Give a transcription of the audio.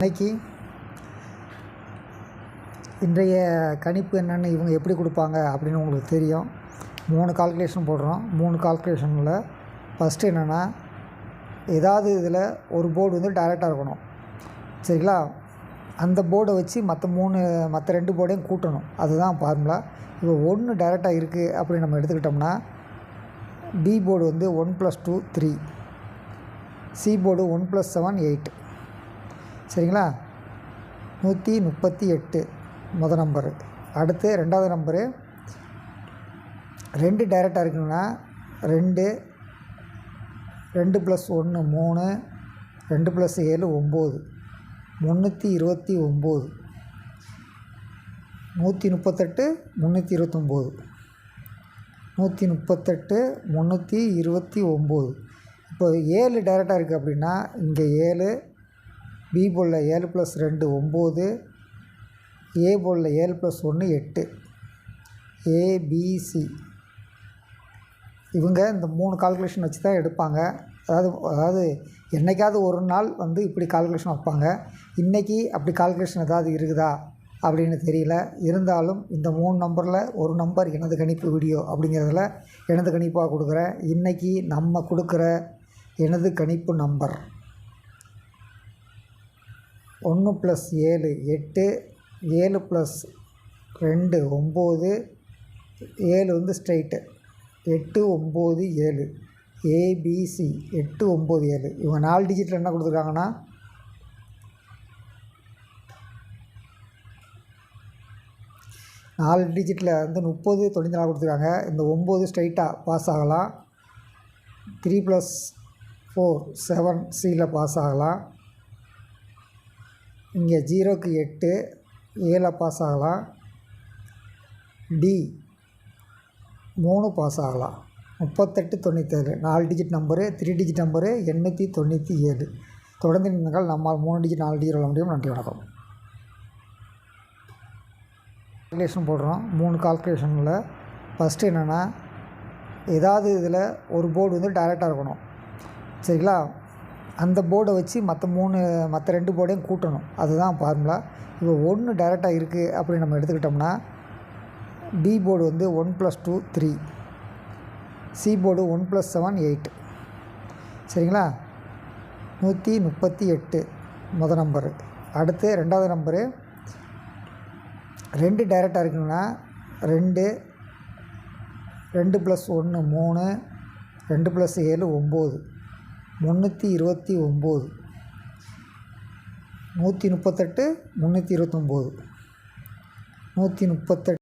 இன்னைக்கு இன்றைய கணிப்பு என்னென்னு இவங்க எப்படி கொடுப்பாங்க அப்படின்னு உங்களுக்கு தெரியும். மூணு கால்குலேஷன் போடுறோம். மூணு கால்குலேஷனில் ஃபஸ்ட்டு என்னென்னா ஏதாவது இதில் ஒரு போர்டு வந்து டைரெக்டாக இருக்கணும். சரிங்களா? அந்த போர்டை வச்சு மற்ற மூணு மற்ற ரெண்டு போர்டையும் கூட்டணும். அதுதான் ஃபார்முலா இப்போ ஒன்று டைரெக்டாக இருக்குது அப்படின்னு நம்ம எடுத்துக்கிட்டோம்னா பி போர்டு வந்து one plus two three C board one plus seven eight சரிங்களா? நூற்றி முப்பத்தி எட்டு மொதல் நம்பரு அடுத்து ரெண்டாவது நம்பரு ரெண்டு டேரெக்டாக இருக்குன்னா ரெண்டு ரெண்டு ப்ளஸ் ஒன்று மூணு ரெண்டு ப்ளஸ் ஏழு ஒம்பது. முந்நூற்றி இருபத்தி ஒம்பது நூற்றி முப்பத்தெட்டு முந்நூற்றி இருபத்தொம்போது நூற்றி முப்பத்தெட்டு முந்நூற்றி இருபத்தி ஒம்பது இப்போ ஏழு டேரெக்டாக இருக்குது அப்படின்னா இங்கே ஏழு பி போலில் ஏழு ப்ளஸ் ரெண்டு ஒம்பது ஏ போலில் ஏழு ப்ளஸ் ஒன்று எட்டு. ஏபிசி இவங்க இந்த மூணு கால்குலேஷன் வச்சு தான் எடுப்பாங்க. அதாவது அதாவது என்றைக்காவது ஒரு நாள் வந்து இப்படி கால்குலேஷன் வைப்பாங்க. இன்றைக்கி அப்படி கால்குலேஷன் ஏதாவது இருக்குதா அப்படின்னு தெரியல. இருந்தாலும் இந்த மூணு நம்பரில் ஒரு நம்பர் எனது கணிப்பு வீடியோ அப்படிங்கிறதுல எனது கணிப்பாக கொடுக்குறேன். இன்றைக்கி நம்ம கொடுக்குற எனது கணிப்பு நம்பர் ஒன்று ப்ளஸ் ஏழு எட்டு ஏழு ப்ளஸ் ரெண்டு ஒம்பது ஏழு வந்து ஸ்ட்ரைட்டு எட்டு ஒம்பது ஏழு. ஏபிசி எட்டு ஒம்பது ஏழு. இவங்க நாலு டிஜிட்டில் என்ன கொடுத்துருக்காங்கன்னா? நாலு டிஜிட்டில் வந்து முப்பது தொண்ணூற்றி நாலு கொடுத்துருக்காங்க. இந்த ஒம்பது ஸ்ட்ரைட்டாக பாஸ் ஆகலாம். த்ரீ ப்ளஸ் ஃபோர் செவன் சியில் பாஸ் ஆகலாம். இங்கே ஜீரோக்கு எட்டு ஏழில் பாஸ் ஆகலாம் டி மூணு பாஸ் ஆகலாம் முப்பத்தெட்டு தொண்ணூற்றேழு நாலு digit number three digit number எண்ணூற்றி தொண்ணூற்றி ஏழு தொடர்ந்து நின்றால் நம்மால் மூணு டிஜிட் நாலு டிஜிட் வர முடியும். நன்றி வணக்கம். கால்குலேஷன் போடுறோம். மூணு கால்குலேஷனில் ஃபஸ்ட்டு என்னென்னா ஏதாவது இதில் ஒரு போர்டு வந்து டைரெக்டாக இருக்கணும். சரிங்களா? அந்த போர்டை வச்சு மற்ற மூணு மற்ற ரெண்டு போர்டையும் கூட்டணும். அதுதான் ஃபார்முலா இப்போ ஒன்று டைரெக்டாக இருக்குது அப்படின்னு நம்ம எடுத்துக்கிட்டோம்னா பி போர்டு வந்து one plus two three C board one plus seven eight சரிங்களா? நூற்றி முப்பத்தி எட்டு முத நம்பரு அடுத்து ரெண்டாவது நம்பரு ரெண்டு டைரெக்டாக இருக்குன்னா ரெண்டு ரெண்டு ப்ளஸ் ஒன்று மூணு ரெண்டு ப்ளஸ் ஏழு ஒம்பது. முந்நூற்றி இருபத்தி ஒம்பது. நூற்றி முப்பத்தெட்டு முந்நூற்றி இருபத்தொம்போது. நூற்றி முப்பத்தெட்டு.